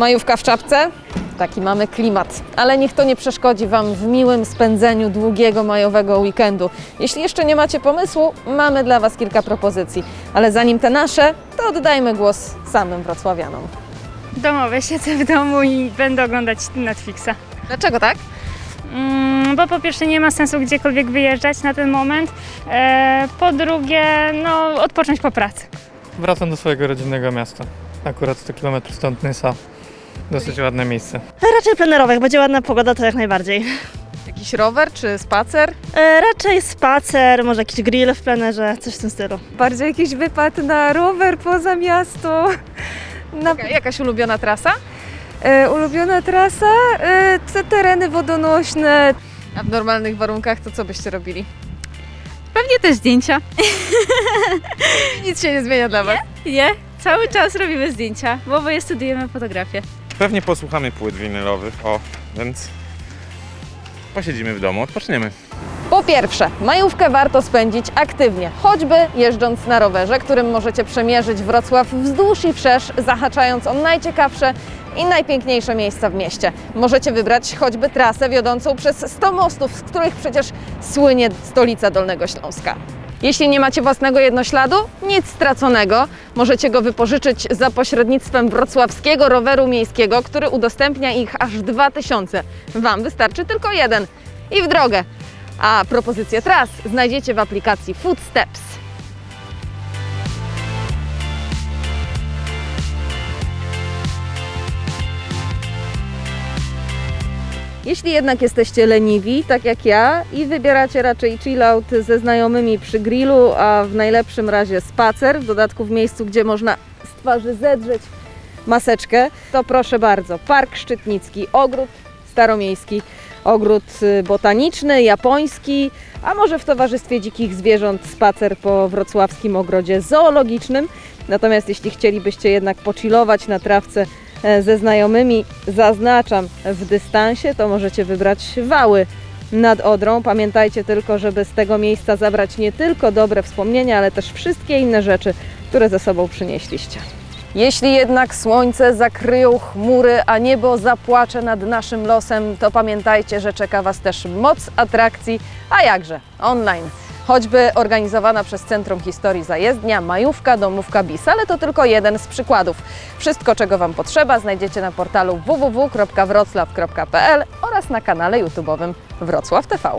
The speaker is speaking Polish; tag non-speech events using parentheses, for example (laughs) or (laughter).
Majówka w czapce? Taki mamy klimat, ale niech to nie przeszkodzi Wam w miłym spędzeniu długiego majowego weekendu. Jeśli jeszcze nie macie pomysłu, mamy dla Was kilka propozycji, ale zanim te nasze, to oddajmy głos samym wrocławianom. Domowe, siedzę w domu i będę oglądać Netflixa. Dlaczego tak? Mm, bo po pierwsze nie ma sensu gdziekolwiek wyjeżdżać na ten moment, e, po drugie no odpocząć po pracy. Wracam do swojego rodzinnego miasta. Akurat 100 km stąd Nysa. Dosyć ładne miejsce. Raczej plenerowe, jak będzie ładna pogoda, to jak najbardziej. Jakiś rower czy spacer? E, raczej spacer, może jakiś grill w plenerze, coś w tym stylu. bardziej jakiś wypad na rower poza miasto. Na Jaka- Jakaś ulubiona trasa? e, ulubiona trasa, e, te tereny wodonośne. A w normalnych warunkach to co byście robili? Pewnie też zdjęcia. (laughs) Nic się nie zmienia dla Was. Nie, cały czas robimy zdjęcia, bo oboje studiujemy fotografię. Pewnie posłuchamy płyt winylowych, o, więc posiedzimy w domu, odpoczniemy. Po pierwsze, majówkę warto spędzić aktywnie, choćby jeżdżąc na rowerze, którym możecie przemierzyć Wrocław wzdłuż i wszerz, zahaczając o najciekawsze i najpiękniejsze miejsca w mieście. Możecie wybrać choćby trasę wiodącą przez 100 mostów, z których przecież słynie stolica Dolnego Śląska. Jeśli nie macie własnego jednośladu, nic straconego. Możecie go wypożyczyć za pośrednictwem wrocławskiego roweru miejskiego, który udostępnia ich aż 2000. Wam wystarczy tylko jeden. I w drogę. A propozycje tras znajdziecie w aplikacji Footsteps. Jeśli jednak jesteście leniwi, tak jak ja, i wybieracie raczej chillout ze znajomymi przy grillu, a w najlepszym razie spacer, w dodatku w miejscu, gdzie można z twarzy zedrzeć maseczkę, to proszę bardzo, Park Szczytnicki, Ogród Staromiejski, Ogród y, botaniczny, japoński, a może w towarzystwie dzikich zwierząt spacer po wrocławskim ogrodzie zoologicznym. Natomiast jeśli chcielibyście jednak pochillować na trawce ze znajomymi, zaznaczam w dystansie, to możecie wybrać wały nad Odrą. Pamiętajcie tylko, żeby z tego miejsca zabrać nie tylko dobre wspomnienia, ale też wszystkie inne rzeczy, które ze sobą przynieśliście. Jeśli jednak słońce zakryją chmury, a niebo zapłacze nad naszym losem, to pamiętajcie, że czeka Was też moc atrakcji, a jakże online. Choćby organizowana przez Centrum Historii Zajezdnia, Majówka, Domówka BIS, ale to tylko jeden z przykładów. Wszystko, czego Wam potrzeba, znajdziecie na portalu www.wroclaw.pl oraz na kanale YouTube'owym Wrocław TV.